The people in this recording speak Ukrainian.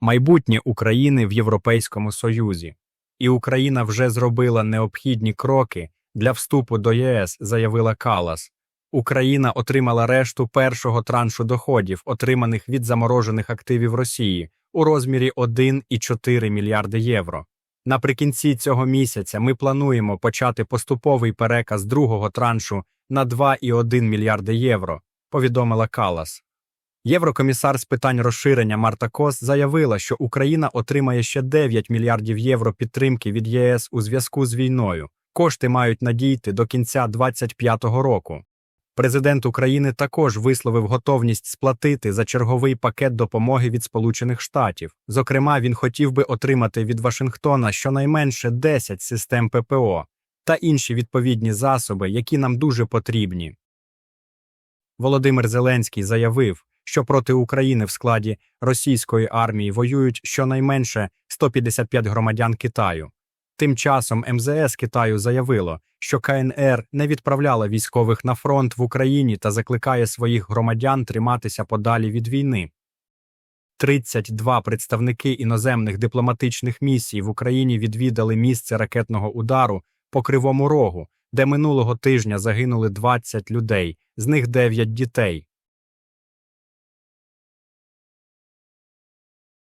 майбутнє України в Європейському Союзі. І Україна вже зробила необхідні кроки для вступу до ЄС, заявила Калас. Україна отримала решту першого траншу доходів, отриманих від заморожених активів Росії, у розмірі 1,4 мільярди євро. Наприкінці цього місяця ми плануємо почати поступовий переказ другого траншу на 2,1 мільярди євро, повідомила Калас. Єврокомісар з питань розширення Марта Кос заявила, що Україна отримає ще 9 мільярдів євро підтримки від ЄС у зв'язку з війною. Кошти мають надійти до кінця 2025 року. Президент України також висловив готовність сплатити за черговий пакет допомоги від Сполучених Штатів. Зокрема, він хотів би отримати від Вашингтона щонайменше 10 систем ППО та інші відповідні засоби, які нам дуже потрібні. Володимир Зеленський заявив, що проти України в складі російської армії воюють щонайменше 155 громадян Китаю. Тим часом МЗС Китаю заявило, що КНР не відправляла військових на фронт в Україні та закликає своїх громадян триматися подалі від війни. 32 представники іноземних дипломатичних місій в Україні відвідали місце ракетного удару по Кривому Рогу, де минулого тижня загинули 20 людей, з них 9 дітей.